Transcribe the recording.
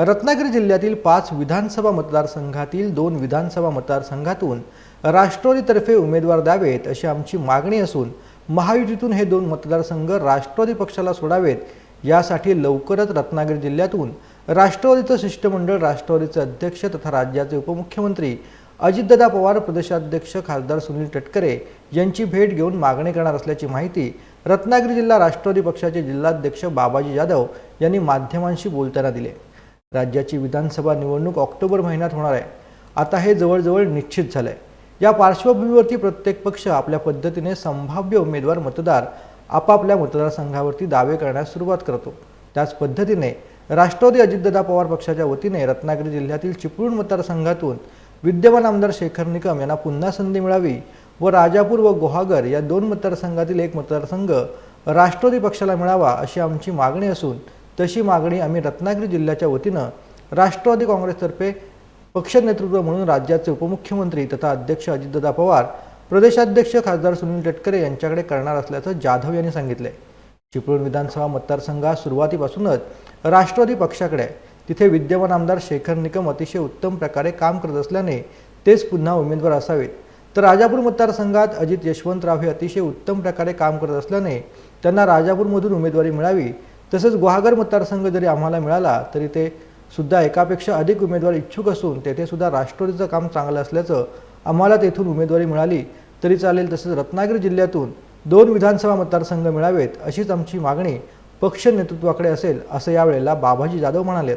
रत्नागिरी जिल्ह्यातील पाच विधानसभा मतदारसंघातील दोन विधानसभा मतदारसंघातून राष्ट्रवादीतर्फे उमेदवार द्यावेत अशी आमची मागणी असून महायुतीतून हे दोन मतदारसंघ राष्ट्रवादी पक्षाला सोडावेत यासाठी लवकरच रत्नागिरी जिल्ह्यातून राष्ट्रवादीचं शिष्टमंडळ राष्ट्रवादीचे अध्यक्ष तथा राज्याचे उपमुख्यमंत्री अजितदादा पवार प्रदेशाध्यक्ष खासदार सुनील तटकरे यांची भेट घेऊन मागणी करणार असल्याची माहिती रत्नागिरी जिल्हा राष्ट्रवादी पक्षाचे जिल्हाध्यक्ष बाबाजी जाधव यांनी माध्यमांशी बोलताना दिले. राज्याची विधानसभा निवडणूक ऑक्टोबर महिन्यात होणार आहे. आता हे जवळजवळ निश्चित झालं आहे या पार्श्वभूमीवरती प्रत्येक पक्ष आपल्या पद्धतीने संभाव्य उमेदवार मतदार आपापल्या मतदारसंघावरती दावे करण्यास सुरुवात करतो. त्याच पद्धतीने राष्ट्रवादी अजितदादा पवार पक्षाच्या वतीने रत्नागिरी जिल्ह्यातील चिपळूण मतदारसंघातून विद्यमान आमदार शेखर निकम यांना पुन्हा संधी मिळावी व राजापूर व गुहागर या दोन मतदारसंघातील एक मतदारसंघ राष्ट्रवादी पक्षाला मिळावा अशी आमची मागणी असून तशी मागणी आम्ही रत्नागिरी जिल्ह्याच्या वतीनं राष्ट्रवादी काँग्रेसतर्फे पक्ष नेतृत्व म्हणून राज्याचे उपमुख्यमंत्री तथा अध्यक्ष अजितदादा पवार प्रदेशाध्यक्ष खासदार सुनील तटकरे यांच्याकडे करणार असल्याचं जाधव यांनी सांगितले. चिपळूण विधानसभा मतदारसंघात सुरुवातीपासूनच राष्ट्रवादी पक्षाकडे तिथे विद्यमान आमदार शेखर निकम अतिशय उत्तम प्रकारे काम करत असल्याने तेच पुन्हा उमेदवार असावेत. तर राजापूर मतदारसंघात अजित यशवंतराव हे अतिशय उत्तम प्रकारे काम करत असल्याने त्यांना राजापूरमधून उमेदवारी मिळावी तसंच गुहागर मतदारसंघ जरी आम्हाला मिळाला तरी ते सुद्धा एकापेक्षा अधिक उमेदवार इच्छुक असून तेथे सुद्धा राष्ट्रवादीचं काम चांगलं असल्याचं आम्हाला तेथून उमेदवारी मिळाली. तरी चालेल तसंच रत्नागिरी जिल्ह्यातून दोन विधानसभा मतदारसंघ मिळावेत अशीच आमची मागणी पक्ष नेतृत्वाकडे असेल असं यावेळेला बाबाजी जाधव म्हणालेत.